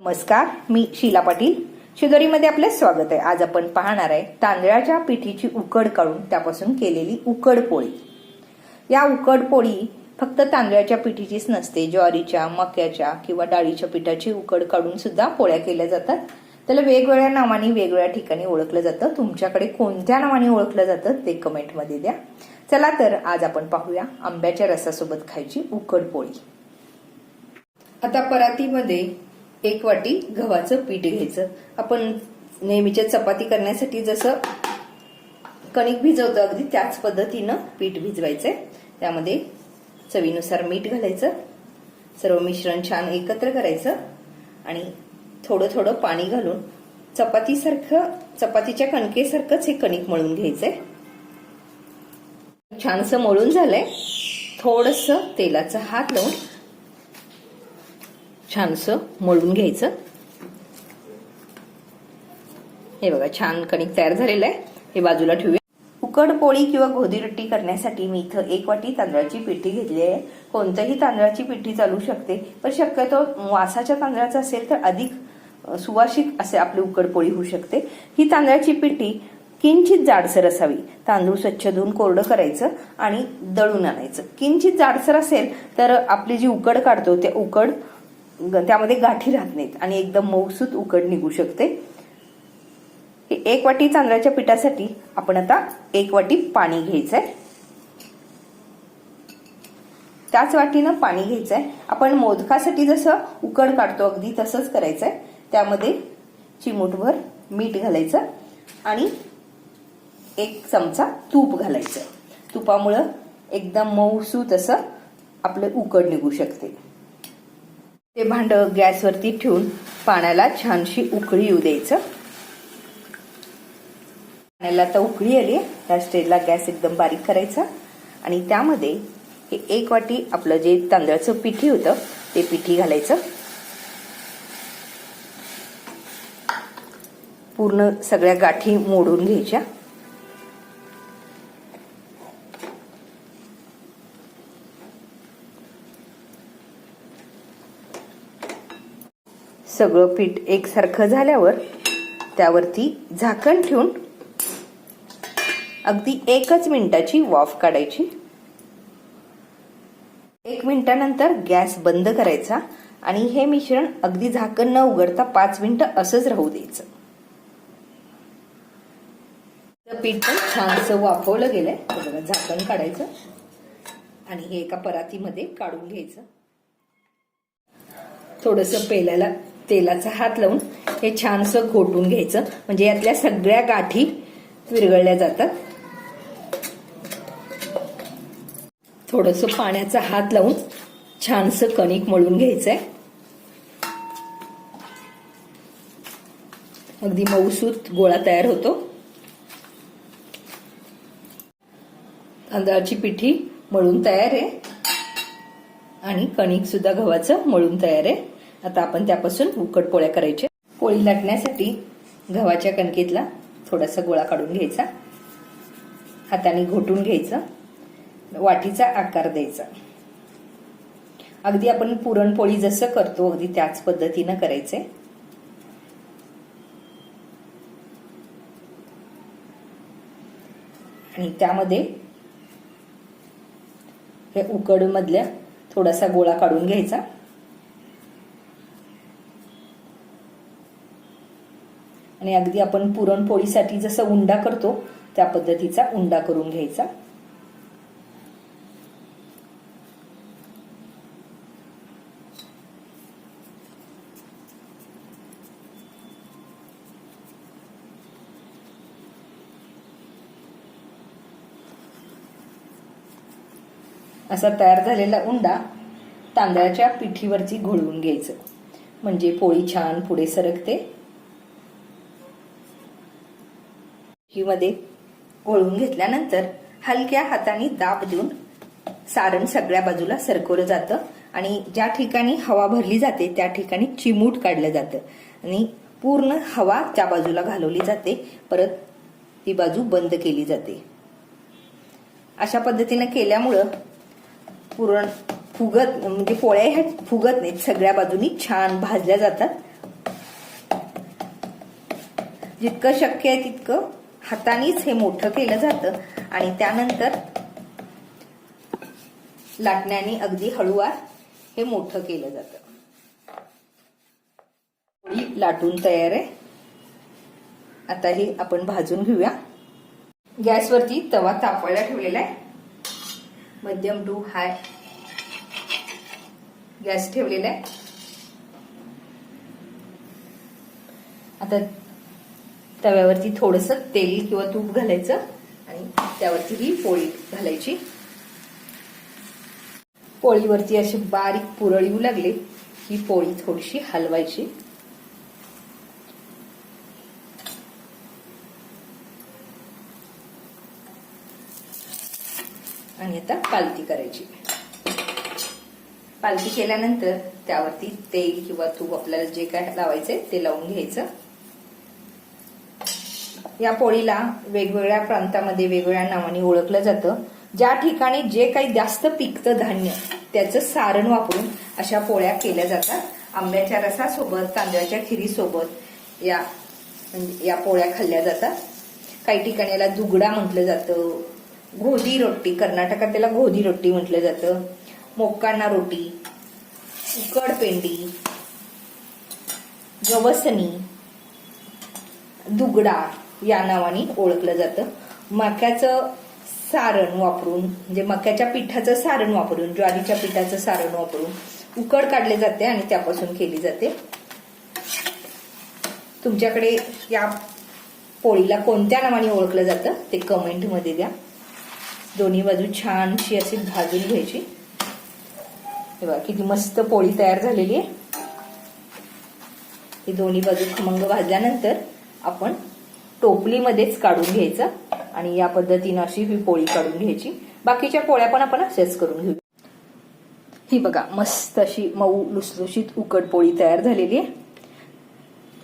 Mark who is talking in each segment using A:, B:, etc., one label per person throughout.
A: नमस्कार मी शीला पाटील. शिदोरीमध्ये आपलं स्वागत आहे. आज आपण पाहणार आहे तांदळाच्या पिठीची उकड काढून त्यापासून केलेली उकड पोळी. या उकड पोळी फक्त तांदळाच्या पिठीचीच नसते ज्वारीच्या मक्याच्या किंवा डाळीच्या पिठाची उकड काढून सुद्धा पोळ्या केल्या जातात. त्याला वेगवेगळ्या नावाने वेगवेगळ्या ठिकाणी ओळखलं जातं. तुमच्याकडे कोणत्या नावाने ओळखलं जातं ते कमेंटमध्ये द्या. चला तर आज आपण पाहूया आंब्याच्या रसासोबत खायची उकड पोळी. आता परातीमध्ये एक वाटी गव्हाचं पीठ घ्यायचं. आपण नेहमीच्या चपाती करण्यासाठी जसं कणिक भिजवतो अगदी त्याच पद्धतीनं पीठ भिजवायचंय. त्यामध्ये चवीनुसार मीठ घालायचं. सर्व मिश्रण छान एकत्र करायचं आणि थोडं थोडं पाणी घालून चपातीसारखं चपातीच्या कणकेसारखंच हे कणिक मळून घ्यायचंय. छानसं मळून झालंय. थोडस तेलाचा हात लावून छानसं मळून घ्यायचं. हे बघा छान कणिक तयार झालेलं आहे. हे बाजूला ठेवूया. उकड पोळी किंवा गोधी रोटी करण्यासाठी मी इथं एक वाटी तांदळाची पिठी घेतली आहे. कोणत्याही तांदळाची पिठी चालू शकते पण शक्यतो वासाच्या तांदळाचा असेल तर अधिक सुवासिक असे आपली उकड पोळी होऊ शकते. ही तांदळाची पिठी किंचित जाडसर असावी. तांदूळ स्वच्छ धुवून कोरडं करायचं आणि दळून आणायचं. किंचित जाडसर असेल तर आपली जी उकड काढतो ते उकड त्यामध्ये गाठी राहत नाहीत आणि एकदम मऊसूत उकड निघू शकते. हे एक वाटी तांदळाच्या पिठासाठी आपण आता एक वाटी पाणी घ्यायचंय. त्याच वाटीनं पाणी घ्यायचंय. आपण मोदकासाठी जसं उकड काढतो अगदी तसंच करायचंय. त्यामध्ये चिमूटभर मीठ घालायचं आणि एक चमचा तूप घालायचं. तुपामुळं एकदम मऊसूत असं आपलं उकड निघू शकते. ते भांडं गॅसवरती ठेवून पाण्याला छानशी उकळी येऊ द्यायचं. पाण्याला आता उकळी आली त्या स्टेजला गॅस एकदम बारीक करायचा. आणि त्यामध्ये हे एक वाटी आपलं जे तांदळाचं पिठी होतं ते पिठी घालायचं. पूर्ण सगळ्या गाठी मोडून घ्यायच्या. सगळं पीठ एकसारखं झाल्यावर त्यावरती झाकण ठेवून अगदी एकच मिनिटाची वाफ काढायची. एक मिनिटानंतर गॅस बंद करायचा आणि हे मिश्रण अगदी झाकण न उघडता पाच मिनिटं असंच राहू द्यायचं. पीठ पण छानसं वाफवलं गेलंय. बघा झाकण काढायचं. आणि हे एका परातीमध्ये काढून घ्यायचं. थोडस पेल्याला तेलाचा हात लावून हे छानसं घोटून घ्यायचं. म्हणजे यातल्या सगळ्या गाठी विरघळल्या जातात. थोडस पाण्याचा हात लावून छानसं कणिक मळून घ्यायचंय. अगदी मऊसूत गोळा तयार होतो. तांदळाची पिठी मळून तयार आहे. आणि कणिक सुद्धा गव्हाचं मळून तयार आहे. आता आपण त्यापासून उकड पोळ्या करायच्या पोळी लाटण्यासाठी गव्हाच्या कणकेतला थोडासा गोळा काढून घ्यायचा. हाताने घोटून घ्यायचं. वाटीचा आकार द्यायचा. अगदी आपण पुरणपोळी जसं करतो अगदी त्याच पद्धतीनं करायचे. आणि त्यामध्ये हे उकड मधल्या थोडासा गोळा काढून घ्यायचा. आणि अगदी आपण पुरणपोळीसाठी जसं उंडा करतो त्या पद्धतीचा उंडा करून घ्यायचा. असा तयार झालेला उंडा तांदळाच्या पिठीवरती घोळवून घ्यायचं. म्हणजे पोळी छान पुढे सरकते. मध्ये ओळून घेतल्यानंतर हलक्या हाताने दाब देऊन सारण सगळ्या बाजूला सरकवलं जातं आणि ज्या ठिकाणी हवा भरली जाते त्या ठिकाणी चिमूट काढलं जातं. आणि पूर्ण हवा त्या बाजूला घालवली जाते परत ती बाजू बंद केली जाते. अशा पद्धतीने केल्यामुळं पुरण फुगत म्हणजे पोळ्या ह्या फुगत नाहीत सगळ्या बाजूनी छान भाजल्या जातात. जितकं शक्य आहे तितकं हातानेच हे मोठं केलं जातं. आणि त्यानंतर लाटण्याने अगदी हळूवार हे मोठं केलं जातं. लाटून तयार आहे. आता हे आपण भाजून घेऊया. गॅसवरती तवा तापवायला ठेवलेला आहे. मध्यम टू हाय गॅस ठेवलेला आहे. आता तव्यावरती थोडस तेल किंवा तूप घालायचं आणि त्यावरती ही पोळी घालायची. पोळीवरती अशी बारीक पुरळ येऊ लागले ही पोळी थोडीशी हलवायची. आणि आता पालती करायची. पालती केल्यानंतर त्यावरती तेल किंवा तूप आपल्याला जे काय लावायचंय ते लावून घ्यायचं. या पोळीला वेगवेगळ्या प्रांतामध्ये वेगवेगळ्या नावाने ओळखलं जातं. ज्या ठिकाणी जे काही जास्त पिकतं धान्य त्याचं सारण वापरून अशा पोळ्या केल्या जातात. आंब्याच्या रसासोबत तांदळाच्या खिरीसोबत या म्हणजे या पोळ्या खाल्ल्या जातात. काही ठिकाणी याला दुगडा म्हटलं जातं. घोदी रोटी कर्नाटकात त्याला घोदी रोटी म्हटलं जातं. मोकांना रोटी उकड पेंडी गवसणी दुगडा या नावाने ओळखलं जातं. मक्याचं सारण वापरून म्हणजे मक्याच्या पिठाचं सारण वापरून ज्वारीच्या पिठाचं सारण वापरून उकड काढले जाते आणि त्यापासून केली जाते. तुमच्याकडे या पोळीला कोणत्या नावाने ओळखलं जातं ते कमेंटमध्ये द्या. दोन्ही बाजू छानशी अशी भाजून घ्यायची. बघा किती मस्त पोळी तयार झालेली आहे. ही दोन्ही बाजू खमंग भाजल्यानंतर आपण टोपलीमध्येच काढून घ्यायचं आणि या पद्धतीनं अशी ही पोळी काढून घ्यायची. बाकीच्या पोळ्या पण आपण अशाच करून घेऊ. ही बघा मस्त अशी मऊ लुसलुशीत उकड पोळी तयार झालेली आहे.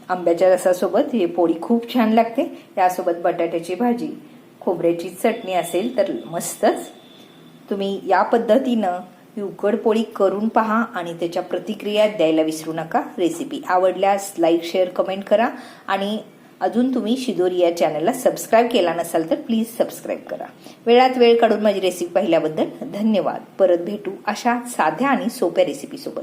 A: आंब्याच्या रसासोबत ही पोळी खूप छान लागते. यासोबत बटाट्याची भाजी खोबऱ्याची चटणी असेल तर मस्तच. तुम्ही या पद्धतीनं ही उकड पोळी करून पहा आणि त्याच्या प्रतिक्रिया द्यायला विसरू नका. रेसिपी आवडल्यास लाईक शेअर कमेंट करा आणि अजून तुम्ही शिदोरी या चॅनलला सबस्क्राईब केला नसाल तर प्लीज सबस्क्राईब करा. वेळात वेळ काढून माझी रेसिपी पाहिल्याबद्दल धन्यवाद. परत भेटू अशा साध्या आणि सोप्या रेसिपीसोबत